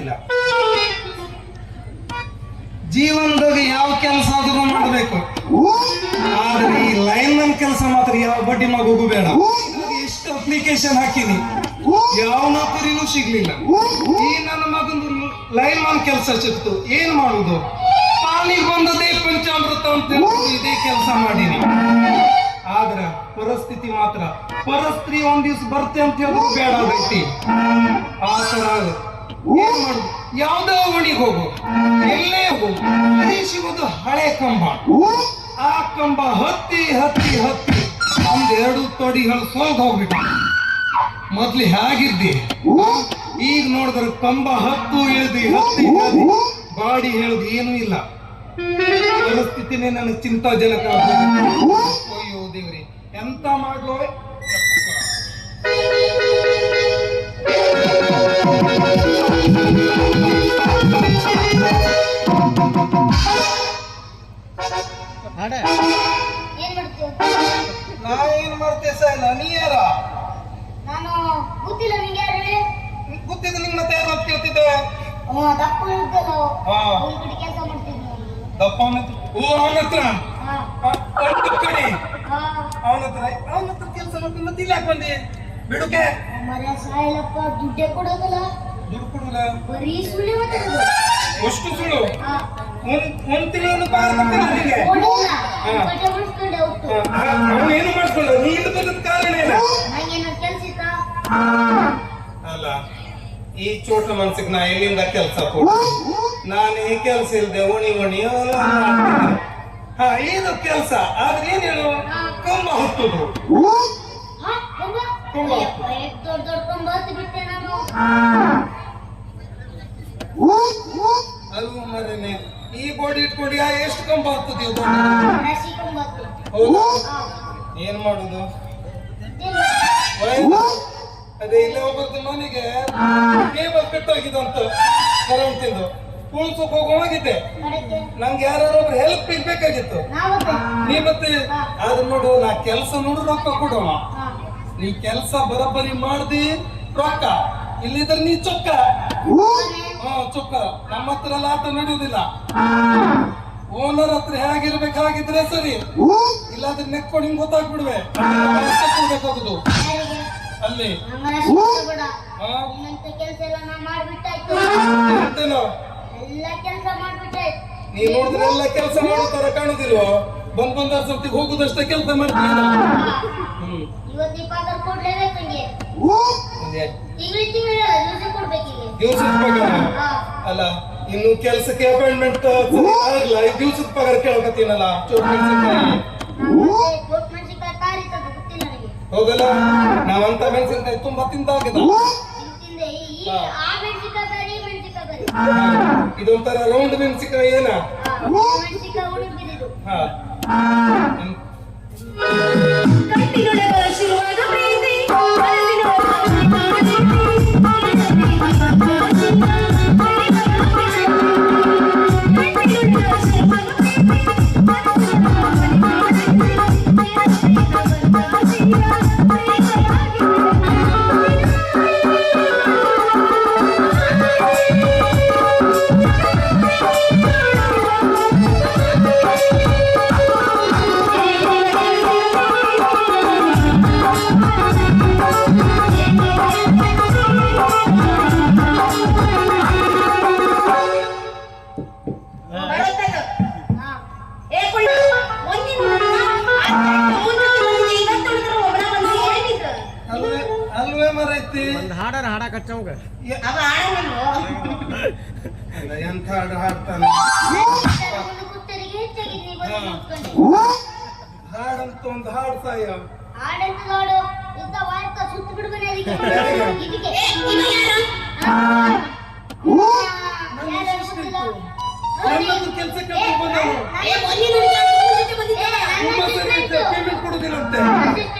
ಬರುದಿಲ್ಲ ಜೀವನದಾಗ ಯಾವ ಕೆಲಸ ಆದ್ರೂ ಮಾಡಬೇಕು. ಆದ್ರೆ ಈ ಲೈನ್ ನನ್ ಕೆಲಸ ಮಾತ್ರ, ಯಾವ ಬಡ್ಡಿ ಮಗು ಬೇಡ. ಎಷ್ಟು ಅಪ್ಲಿಕೇಶನ್ ಹಾಕಿನಿ ಯಾವ ನೌಕರಿನೂ ಸಿಗ್ಲಿಲ್ಲ. ಈ ನನ್ನ ಮಗನ ಲೈನ್ ಮನ್ ಕೆಲಸ ಸಿಕ್ತು, ಏನ್ ಮಾಡುದು? ಪಾನಿಗೆ ಬಂದದೇ ಪಂಚಾಮೃತ ಅಂತ ಇದೇ ಕೆಲಸ ಮಾಡೀನಿ. ಆದ್ರ ಪರಿಸ್ಥಿತಿ ಮಾತ್ರ, ಪರಸ್ತ್ರೀ ಒಂದ್ ದಿವ್ಸ ಬರ್ತೆ ಅಂತ ಹೇಳಿದ್ರು ಬೇಡ ಆಗೈತಿ ಆ ತರ ಏನ್ ಯಾವ್ದೋ ಓಣಿಗೆ ಹೋಗು. ಎಲ್ಲೇ ಹೋಗು. ಅದೇ ಸಿಗೋದು ಹಳೆ ಕಂಬ. ಆ ಕಂಬ ಹತ್ತಿ ಹತ್ತಿ ಹತ್ತಿ. ನಮ್ದು ಎರಡು ತೊಡಿಗಳು ಸೋಗ್ ಹೋಗ್ಬಿಟ್ಟು ಮೊದ್ಲು ಹೇಗಿದ್ದಿ? ಈಗ ನೋಡಿದ್ರೆ ಕಂಬ ಹತ್ತು ಇಳ್ದಿ ಹತ್ತಿ ಹತ್ತಿ ಬಾಡಿ ಹೇಳುದು ಏನೂ ಇಲ್ಲ. ಪರಿಸ್ಥಿತಿನೇ ನನಗೆ ಚಿಂತಾಜನಕ. ಅಯ್ಯೋ ದೇವ್ರಿ ಎಂತ ಮಾಡ್ಲೋ? Thank ಮಾಡ್ತೀಯ ನಾ ಏನ್ ಮಾಡ್ತೇ ನಾನು ನೀ ಯಾರ? ನಾನು ಗೊತ್ತಿಲ್ಲ ನಿಂಗೆ ಯಾರು ಹೇಳಿ. ಗೊತ್ತಿದ್ದು ನಿಂಗೆ ಮತ್ತೆ ಯಾರು ಅಂತ ಕೇಳ್ತಿದ್ದೆ? ದಪ್ಪ ಇದ್ದಲ್ಲ ಕೆಲಸ ಮಾಡ್ತಿದ್ದ ದಪ್ಪ ಓ ಅವನ ಹತ್ರ? ಹಾ. ಒಂದ್ ಕಡೆ ಹಾ. ಅವನ ಹತ್ರ ಅವನ ಹತ್ರ ಕೆಲಸ ಮಾಡ್ತೀನಿ ಮತ್ತೆ ಇಲ್ಲಿ ಬಿಡುಕೆ? ಮರ ಸಾಯಲಪ್ಪ ದುಡ್ಡೇ ಕೊಡೋದಲ್ಲ. ದುಡ್ಡು ಕೊಡಲ್ಲ ಬರೀ ಸುಳ್ಳು ಮಾತಾಡೋದು ಅಷ್ಟು ಸುಳ್ಳು? ಅವನು ಏನು ಮಾಡ್ಕೊಂಡ ನೀ ಇಲ್ಲಿ ಬಂದ ಕಾರಣ ಏನ? ಅಲ್ಲ ಈ ಚೋಟ ಮನ್ಸಿಗೆ ನಾ ಎಲ್ಲಿಂದ ಕೆಲಸ ಕೊಡು ನಾನು ಈ ಕೆಲಸ ಇಲ್ದೆ ಓಣಿ ಓಣಿ. ಹಾ ಇದು ಕೆಲಸ. ಆದ್ರೆ ಏನ್ ಹೇಳು? ಕಂಬ ಹುಟ್ಟುದು ಕಂಬ? ದೊಡ್ಡ ದೊಡ್ಡ ಕಂಬ ಹತ್ತಿ ಬಿಟ್ಟೆ ನಾನು. ಅದು ಮರೇನೆ. ಈ ಬೋಡಿ ಇಟ್ಕೊಂಡು ಯಾ ಎಷ್ಟು ಕಂಬ ಹತ್ತಿ ಹೌದು? ಏನ್ ಮಾಡುದು? ಅದೇ ಇಲ್ಲೇ ಒಬ್ಬರದ್ದು ಮನೆಗೆ. ಕೇಬಲ್ ಕಟ್ಟೋಗಿದಂತ ಕರೆಂಟಿಂದು ಹೋಗಿದ್ದೆ. ಕಡೆಗೆ. ನಂಗೆ ಯಾರು ಒಬ್ರು ಹೆಲ್ಪ್ ಬೇಕಾಗಿತ್ತು. ನಾವತ್ತೆ ನೀ ಮತ್ತೆ ಅದ್ ನೋಡು ನಾ ಕೆಲಸ ನೋಡು ರೊಕ್ಕ ಕೊಡುವ. ನೀ ಕೆಲಸ ಬರೋಬ್ಬರಿ ಮಾಡ್ದಿ ರೊಕ್ಕ. ಇಲ್ಲಿದ್ರೆ ನೀ ಚೊಕ್ಕ. ಹಾ ಚುಕ್ಕ. ನಮ್ಮ ಹತ್ರ ಎಲ್ಲ ಆಟ ನಡೆಯುವುದಿಲ್ಲ. ಓನರ್ ಹತ್ರ ಹೇಗಿರ್ಬೇಕಾಗಿದ್ರೆ ಸರಿ. ಇಲ್ಲಾದ್ರೆ ನೆಕ್ಕೊಂಡು ಹಿಂಗ್ ಗೊತ್ತಾಗ್ಬಿಡುವೆ. ಅಲ್ಲಿ. ಹಾ ಕೆಲಸ ಎಲ್ಲ ಎಲ್ಲ ಕೆಲಸ ನೀ ನೋಡಿದ್ರೆ ಎಲ್ಲ ಕೆಲಸ ಮಾಡೋ ತರ ಕಾಣುದಿಲ್ವೋ? ಬಂದ್ ಬಂದ ಸರ್ತಿಗೆ ಹೋಗುದಷ್ಟೇ ಕೆಲಸ ಮಾಡ್ತೀನಿ ಇವತ್ತು ಈ ಕೊಡ್ಲೇಬೇಕು ನಂಗೆ ದಿವ್ಸದ ಪಗಾರ? ಅಲ್ಲ ಇನ್ನು ಕೆಲಸಕ್ಕೆ ಅಪಾಯಿಂಟ್ಮೆಂಟ್ ಆಗಲ್ಲ ಈ ದಿವ್ಸದ ಪಗಾರ ಕೇಳಕತ್ತೀನಲ್ಲ ಮೆಣಸಿನ್ಕಾಯಿ ಹೋಗಲ್ಲ ನಾವಂತ ಮೆಣಸಿನ್ಕಾಯಿ ತುಂಬಾ ತಿಂದಾಗಿದ. ಇದೊಂಥರ ರೌಂಡ್ ಮೆಣಸಿನ್ಕಾಯಿ ಏನ? ಹಾ. ಕಣ್ಣಿನೊಳಗ ಶುರುವಾದ ಅಲ್ವೇ ಮರೈತಿ ಒಂದು ಹಾಡಾರ ಹಾಡಕ್ ಹಚ್ಚವಂಗ ಅವ ಆಡಂಗಿಲ್ವೋ ಅಲ್ಲ, ಎಂಥ ಹಾಡು ಹಾಡ್ತಾನೆ ಹಾಡಂತ ಒಂದು ಹಾಡು ಸಾಯ ಆಡಂತ ನೋಡು ಇದ್ದ ವಾರ್ತ ಸುತ್ತ ಬಿಡ್ಬನೆ ಅದಕ್ಕೆ ಏ ಇವ ಯಾರು ಯಾರು ಗೊತ್ತಿಲ್ಲ ನನ್ನದು ಕೆಲ್ಸಕ್ಕೆ ಕೊಡುದಿಲ್ಲಂತೆ ನಿನ್ನ ಹಾ,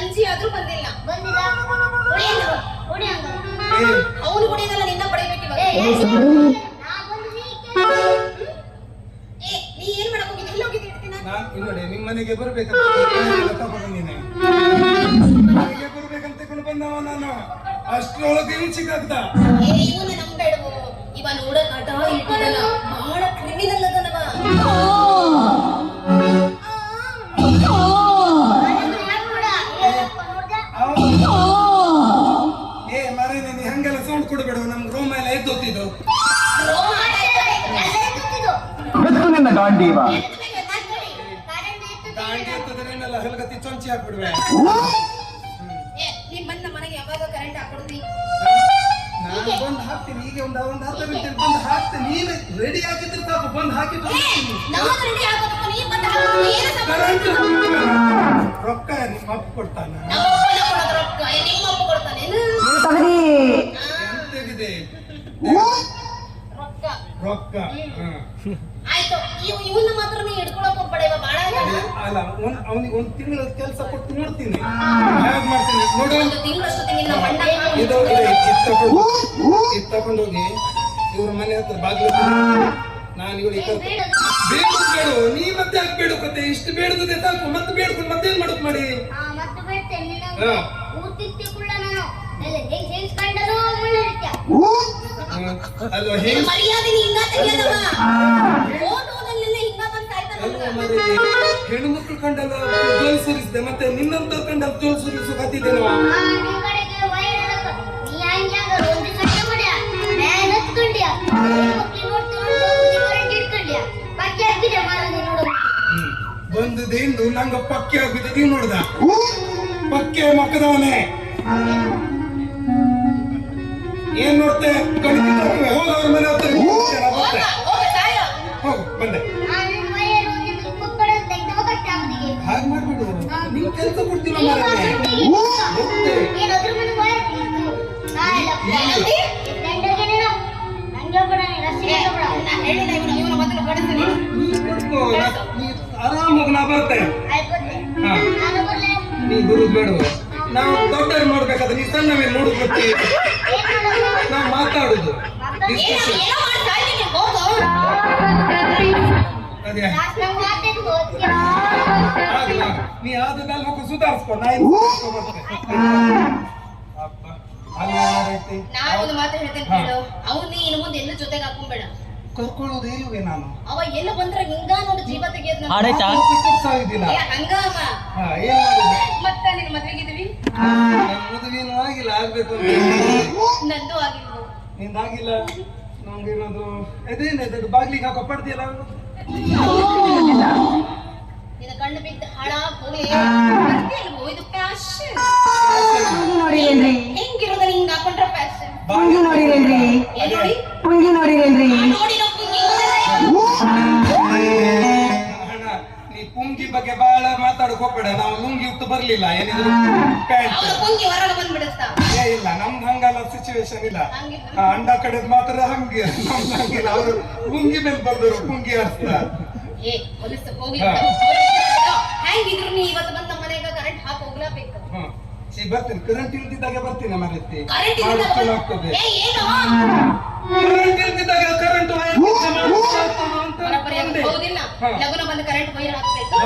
ಸಂಜೆ ಆದ್ರೂ ಬಂದಿಲ್ಲ. ಬಂದಿಲ್ಲ. ಅವನು ಕುಡಿಯೋದಲ್ಲ ನಿನ್ನ ಪಡೆಯಬೇಕು ಇವಾಗ. ಏ, ನೀ ಏನ್ ಮಾಡಕ್ ಹೋಗಿದ್ದಿ? ಇಲ್ಲಿ ಹೋಗಿದ್ದಿ ಇಡ್ತೀನ ನಾನ್ ಇಲ್ಲಿ ನೋಡಿ ನಿಮ್ ಮನೆಗೆ ಬರ್ಬೇಕಂತ ನೀನೆ. ಮನೆಗೆ ಬರ್ಬೇಕಂತ ತಗೊಂಡು ಬಂದವ ನಾನು. ಅಷ್ಟ್ರೊಳಗೆ ಸಿಕ್ಕಾಗ್ದ ಏ ಇವನು ನಂಬೇಡವು ಇವ ನೋಡಕ್ ಆಟ ಇಟ್ಟಿದಲ್ಲ ಬಹಳ ಕ್ರಿಮಿನಲ್ ಅದನವ. ಕರೆಂಟ್ ರೊಕ್ಕ ನಿಮ್ಮ ಅಪ್ಪ ಕೊಡ್ತಾನ ರೊಕ್ಕ. ಇವನ್ನ ಮಾತ್ರನೇ ಹಿಡ್ಕೊಳಕ್ ಹೋಗ್ಬೇಡ ಇವ ಜನ. ಅಲ್ಲ ಒಂದ್ ಅವನಿಗೆ ಒಂದು ತಿಂಗಳ ಕೆಲಸ ಕೊಟ್ಟು ನೋಡ್ತೀನಿ. ಹ್ಯಾಗ್ ಮಾಡ್ತೀನಿ? ನೋಡು. ಒಂದು ನಿನ್ನ ಬಣ್ಣ ಇದು ಇದು ಇದು ತಗೊಂಡು ಇದು ತಗೊಂಡು ಹೋಗಿ ಇವ್ರ ಮನೆ ಹತ್ರ ಬಾಗಿಲು ನಾನು ಕರ್ಕೊಂಡು ಬೇಡ. ಬೇಡು. ನೀ ಮತ್ತೆ ಯಾಕೆ ಕತೆ? ಇಷ್ಟು ಬೇಡದೆ ಸಾಕು. ಮತ್ತೆ ಬೇಡ್ಕೊಂಡು ಮತ್ತೇನ್ ಮಾಡಕ್ ಮಾಡಿ? ಮತ್ತೆ ಬಿಡ್ತೇನೆ ನಿನ್ನ ಹಾ. ಊತಿತ್ತಿ ಕುಳ್ಳ ನಾನು. ಎಲ್ಲ ಹೆಂಗ್ ಹೆಂಗ್ಸ್ಕೊಂಡರು ಮುಳ್ಳು ರೀತ್ಯ ಹ್ಮ್. ಅಲ್ವಾ ನಿನ್ನ ಹೆಂಗ್ ಮರ್ಯಾದೆ ನೀ ಹಿಂಗ ತೆಗಿಯದವ ಓದ್ ಓದಲ್ಲೆಲ್ಲ ಹಿಂಗ ಬಂದ್ ಮಕ್ಕಳು ಕಂಡಲ್ಲ ಜೋಲ್ ಸುರಿಸಿದೆ. ಮತ್ತೆ ನಿನ್ನಂತ ಕಂಡ ಜೋಲ್ ಸುರಿಸು ಹಂಗೆ ಹಂಗ ಒಂದು. ಬಂದದೇಂದು ನಂಗ ಪಕ್ಕೆ ಆಗಿದೆ ನೀನ್ ನೋಡ್ದ? ಪಕ್ಕೆ ಮಕ್ಕದವನೇ. ಏನ್ ನೋಡ್ತೆ? ಹೋದವ್ರ ಮನೆ ನಾ- ನೀ ಆರಾಮಾಗಿ ನಾ ಬರ್ತೇನೆ ನೀ ಬರುದು ಬೇಡ. ನಾವು ದೊಡ್ಡ ಮಾಡ್ಬೇಕಾದ್ರೆ ನೀ ಸಣ್ಣ ಮೇಲೆ ನೋಡುದು ಬರ್ತೀವಿ ನಾವು ಮಾತಾಡುದು. ಅದೇ ನೀ ಆದದಲ್ಲಿ ನಲ್ವಕ್ಕೂ ಸುಧಾರಿಸ್ಕೊ ನಾ. ಅಪ್ಪ ಅಲ್ಲ ಏನೈತಿ ನಾ ಒಂದು ಮಾತು ಹೇಳ್ತೇನೆ ಕೇಳು. ಅವ್ನು ಇನ್ನು ಮುಂದೆ ಎಲ್ಲ ಜೊತೆಗೆ ಹಾಕೊಂಬೇಡ. ಕರ್ಕೊಳ್ಳೋದು ಇಲ್ವೇ ನಾನು? ಅವ ಎಲ್ಲ ಬಂದ್ರೆ ಹಿಂಗ ನೋಡಿ ಜೀವ ತೆಗಿಯೋದ್ ನಮ್ಮ ಆಡಾಯ್ತಾ? ಸಾಯುದಿಲ್ಲ ಏ, ಹಂಗ ಅವ. ಹಾ ಏನ್ ಮಾಡುದು ಮತ್ತ ನಿನ್ ಮದ್ವೆಗಿದ್ವಿ ಮದುವೆನೂ ಆಗಿಲ್ಲ ಆಗ್ಬೇಕು ಅಂತ ಹೇಳಿದ್ದೆ. ನಂದು ಆಗಿಲ್ವು ನಿಂದಾಗಿಲ್ಲ ನಮ್ಗೇನಾದ್ರು ಅದೇನೆ ಅದು ಬಾಗ್ಲಿಗೆ ಹಾಕೋ ಕಣ್ಣು ಬಿದ್ದು ಹಾಳಾಗ್ ಹೋಗ್ಲಿ ಬರ್ತೀಯಲ್ವೋ, ಇದು ಫ್ಯಾಷನ್ ನೋಡಿರೇನ್ರಿ? ಹೆಂಗಿರೋದ ಹಿಂಗ್ ಹಾಕೊಂಡ್ರ ಫ್ಯಾಷನ್ ಪುಂಗಿ ನೋಡಿರೇನ್ರಿ? ಏನ್ ನೋಡಿ? ಪುಂಗಿ ನೋಡಿರೇನ್ರಿ? ಆ ನೋಡಿರೋ ಪುಂಗಿ ಹಣ ನೀ ಪುಂಗಿ ಬಗ್ಗೆ ಬಹಳ ಮಾತಾಡಕ್ ಹೋಗ್ಬೇಡ. ನಾವು ಲುಂಗಿ ಇತ್ತು ಬರ್ಲಿಲ್ಲ. ಏನಿದ್ರು ಪ್ಯಾಂಟ್ ಅವ್ರ ಪುಂಗಿ ಹೊರಗೆ ಬಂದ್ಬಿಡುತ್ತಾ? ಏ ಇಲ್ಲ. ನಮ್ದು ಹಂಗಲ್ಲ ಸಿಚುವೇಶನ್ ಇಲ್ಲ. ಹಂಗಿಲ್ಲ. ಆ, ಅಂಡ ಕಡೆದ್ ಮಾತ್ರ ಹಂಗೆ. ನಮ್ದು ಹಂಗಿಲ್ಲ. ಅವರು ಪುಂಗಿ ಮೇಲೆ ಬಂದರು ಪುಂಗಿ ಅರ್ಥ. ಏ ಹೊಲಸ ಹೋಗಿ ಹಾ. ಹೆಂಗಿದ್ರು ನೀ ಇವತ್ತು ಬಂದ ಮನೆಗ ಕರೆಂಟ್ ಹಾಕಿ ಹೋಗ್ಲೇಬೇಕು. ಹ್ಮ್. ಸಿ ಬರ್ತೀನಿ. ಕರೆಂಟ್ ಇಲ್ದಿದ್ದಾಗೆ ಬರ್ತೀನಿ ಮರತ್ತಿ ಕರೆಂಟ್ ಆಗ್ತದೆ. ಏ ಏನು? ಕರೆಂಟ್ ಇಲ್ದಿದ್ದಾಗ ಕರೆಂಟ್ ಬರಬ್ಬರಿ ಆಗಿ ಹೌದಿಲ್ಲ. ಹಾ. ಲಗುನ ಬಂದು ಕರೆಂಟ್ ಹಾಕ್ಬೇಕು.